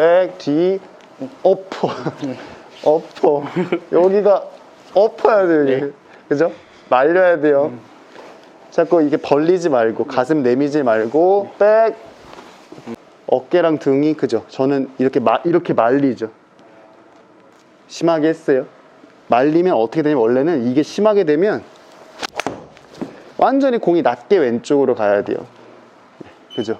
백, 뒤, 엎어. 엎어. 여기가 엎어야 돼요, 이게. 그죠? 말려야 돼요. 자꾸 이게 벌리지 말고, 가슴 내미지 말고, 백. 어깨랑 등이, 그죠? 저는 이렇게, 마, 이렇게 말리죠. 심하게 했어요. 말리면 어떻게 되냐면, 원래는 이게 심하게 되면, 완전히 공이 낮게 왼쪽으로 가야 돼요. 그죠?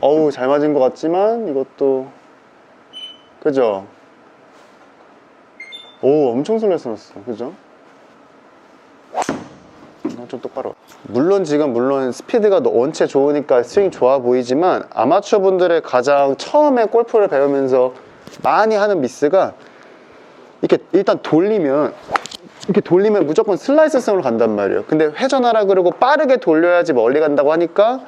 어우, 잘 맞은 것 같지만, 이것도, 그죠? 오, 엄청 설렜어. 그죠? 아, 좀 똑바로. 물론 지금, 물론 스피드가 원체 좋으니까 스윙 좋아 보이지만, 아마추어 분들의 가장 처음에 골프를 배우면서 많이 하는 미스가, 이렇게 일단 돌리면, 이렇게 돌리면 무조건 슬라이스성으로 간단 말이에요. 근데 회전하라 그러고 빠르게 돌려야지 멀리 간다고 하니까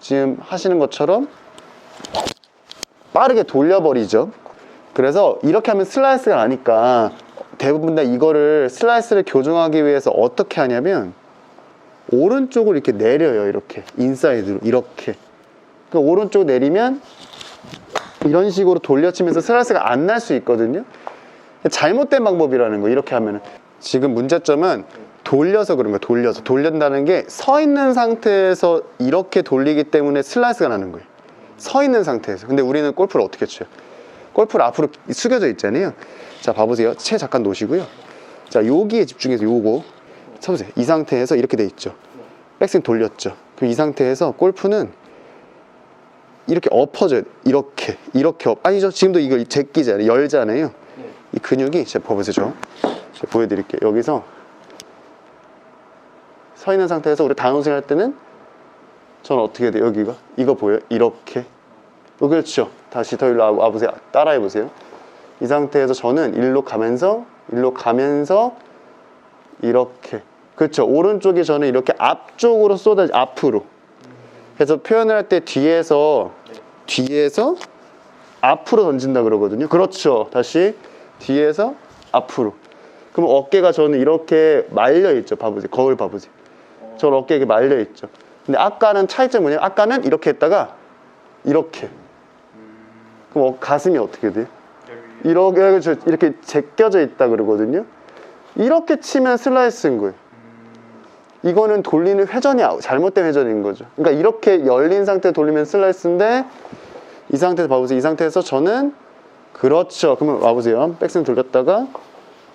지금 하시는 것처럼 빠르게 돌려버리죠. 그래서 이렇게 하면 슬라이스가 나니까 대부분 다 이거를 슬라이스를 교정하기 위해서 어떻게 하냐면 오른쪽을 이렇게 내려요. 이렇게 인사이드로 이렇게. 그 오른쪽 내리면 이런 식으로 돌려치면서 슬라이스가 안 날 수 있거든요. 잘못된 방법이라는 거 이렇게 하면은 지금 문제점은 돌려서 그런 거예요 돌려서 돌린다는 게 서 있는 상태에서 이렇게 돌리기 때문에 슬라이스가 나는 거예요. 서 있는 상태에서. 근데 우리는 골프를 어떻게 쳐요? 골프를 앞으로 숙여져 있잖아요. 자 봐보세요. 채 잠깐 놓으시고요. 자 여기에 집중해서 요거 쳐보세요. 이 상태에서 이렇게 돼 있죠. 백스윙 돌렸죠. 그럼 이 상태에서 골프는 이렇게 엎어져요. 이렇게 이렇게 엎 아니죠. 지금도 이거 제끼잖아요. 열잖아요. 이 근육이 제가 봐보세요. 저. 보여드릴게요. 여기서 서 있는 상태에서 우리 다운스윙 할 때는 저는 어떻게 돼요 여기가 이거 보여요 이렇게 어, 그렇죠 다시 더 일로 와- 와보세요 따라해 보세요 이 상태에서 저는 일로 가면서 일로 가면서 이렇게 그렇죠 오른쪽이 저는 이렇게 앞쪽으로 쏟아 앞으로 그래서 표현을 할 때 뒤에서 뒤에서 앞으로 던진다 그러거든요. 그렇죠. 다시 뒤에서 앞으로. 그럼 어깨가 저는 이렇게 말려 있죠. 봐보세요. 거울 봐보세요. 저는 어깨 이렇게 말려 있죠. 근데 아까는 차이점이 뭐냐면 아까는 이렇게 했다가 이렇게. 그럼 어, 가슴이 어떻게 돼요? 이렇게 저- 이렇게 제껴져 있다 그러거든요. 이렇게 치면 슬라이스인 거예요. 이거는 돌리는 회전이 잘못된 회전인 거죠. 그러니까 이렇게 열린 상태 돌리면 슬라이스인데 이 상태에서 봐보세요. 이 상태에서 저는 그렇죠. 그러면 와보세요. 백스윙 돌렸다가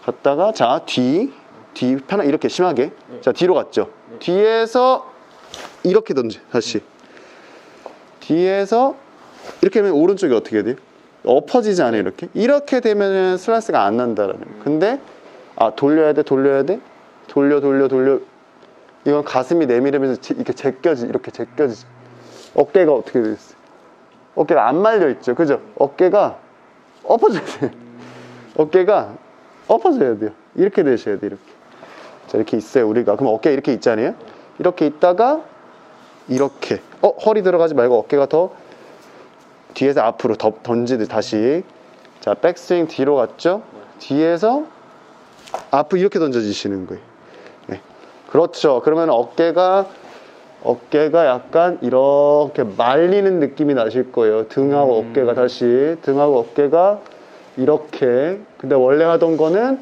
갔다가 자 뒤, 뒤 편하 이렇게 심하게 자 뒤로 갔죠. 뒤에서 이렇게 던져 다시 뒤에서 이렇게 하면 오른쪽이 어떻게 돼요? 엎어지지 않아요 이렇게 이렇게 되면은 슬라이스가 안 난다라는 거예요. 근데 아 돌려야 돼 돌려야 돼 돌려 돌려 돌려 이건 가슴이 내밀으면서 제- 이렇게 제껴지 이렇게 제껴지죠. 어깨가 어떻게 됐어요? 어깨가 안 말려 있죠. 그죠? 어깨가 엎어져야 돼요. 어깨가 엎어져야 돼요. 이렇게 되셔야 돼요. 이렇게. 자, 이렇게 있어요. 우리가. 그럼 어깨 이렇게 있잖아요. 이렇게 있다가 이렇게. 어, 허리 들어가지 말고 어깨가 더 뒤에서 앞으로 더 던지듯 다시. 자, 백스윙 뒤로 갔죠? 뒤에서 앞으로 이렇게 던져지시는 거예요. 네. 그렇죠. 그러면 어깨가 어깨가 약간 이렇게 말리는 느낌이 나실 거예요. 등하고 어깨가 다시 등하고 어깨가 이렇게. 근데 원래 하던 거는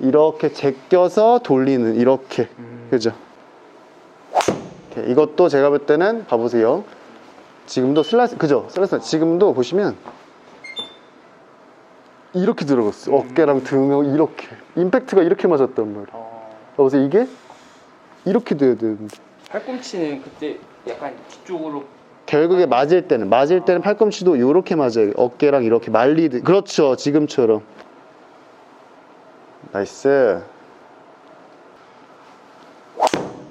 이렇게 제껴서 돌리는 이렇게. 그죠? 이렇게. 이것도 제가 볼 때는 봐보세요. 지금도 슬라이스 그죠? 슬라이스 지금도 보시면 이렇게 들어갔어요. 어깨랑 등하고 이렇게 임팩트가 이렇게 맞았단 말이에요. 어, 봐보세요. 이게 이렇게 돼야 되는데. 팔꿈치는 그때 약간 뒤쪽으로 결국에 맞을 때는 맞을 때는 팔꿈치도 이렇게 맞아요. 어깨랑 이렇게 말리듯. 그렇죠. 지금처럼. 나이스.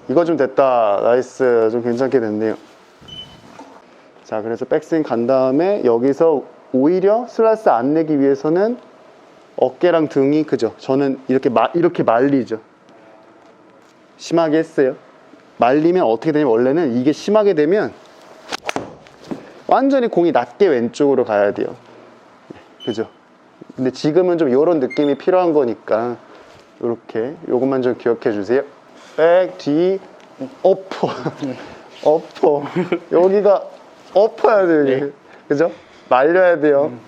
이거 좀 됐다. 나이스. 좀 괜찮게 됐네요. 자, 그래서 백스윙 간 다음에 여기서 오히려 슬라이스 안 내기 위해서는 어깨랑 등이 그죠. 저는 이렇게 마, 이렇게 말리죠. 심하게 했어요. 말리면 어떻게 되냐면 원래는 이게 심하게 되면 완전히 공이 낮게 왼쪽으로 가야 돼요. 그죠? 근데 지금은 좀 이런 느낌이 필요한 거니까 이렇게 요것만 좀 기억해 주세요. 백, 뒤, 어퍼 어퍼 여기가 어퍼야 돼요 네. 그죠? 말려야 돼요. 음.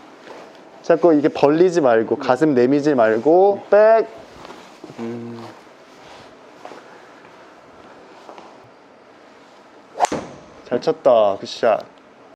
자꾸 이게 벌리지 말고 네. 가슴 내미지 말고 네. 백 음. 잘 쳤다. 굿샷